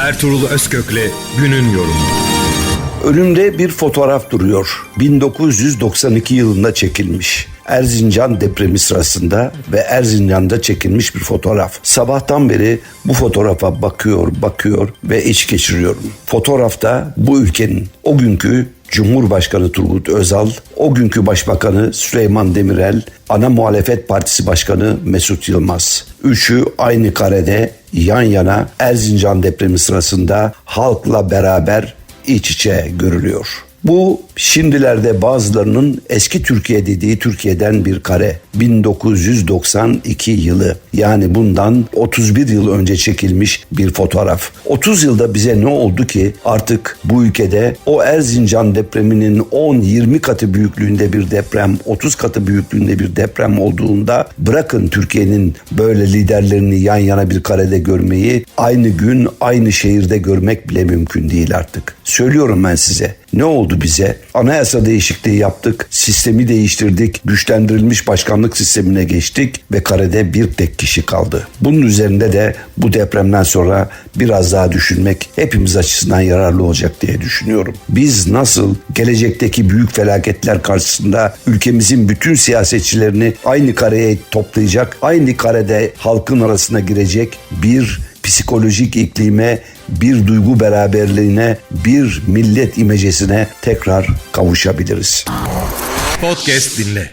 Ertuğrul Özkök'le günün yorumu. Önümde bir fotoğraf duruyor. 1992 yılında çekilmiş. Erzincan depremi sırasında ve Erzincan'da çekilmiş bir fotoğraf. Sabahtan beri bu fotoğrafa bakıyor, bakıyor ve iç geçiriyorum. Fotoğrafta bu ülkenin o günkü Cumhurbaşkanı Turgut Özal, o günkü Başbakanı Süleyman Demirel, ana muhalefet partisi başkanı Mesut Yılmaz. Üçü aynı karede yan yana Erzincan depremi sırasında halkla beraber iç içe görülüyor. Bu şimdilerde bazılarının eski Türkiye dediği Türkiye'den bir kare. 1992 yılı yani bundan 31 yıl önce çekilmiş bir fotoğraf. 30 yılda bize ne oldu ki artık bu ülkede o Erzincan depreminin 10-20 katı büyüklüğünde bir deprem, 30 katı büyüklüğünde bir deprem olduğunda bırakın Türkiye'nin böyle liderlerini yan yana bir karede görmeyi aynı gün aynı şehirde görmek bile mümkün değil artık. Söylüyorum ben size. Ne oldu bize? Anayasa değişikliği yaptık, sistemi değiştirdik, güçlendirilmiş başkanlık sistemine geçtik ve karede bir tek kişi kaldı. Bunun üzerinde de bu depremden sonra biraz daha düşünmek hepimiz açısından yararlı olacak diye düşünüyorum. Biz nasıl gelecekteki büyük felaketler karşısında ülkemizin bütün siyasetçilerini aynı kareye toplayacak, aynı karede halkın arasına girecek bir psikolojik iklime, bir duygu beraberliğine, bir millet imecesine tekrar kavuşabiliriz. Podcast dinle.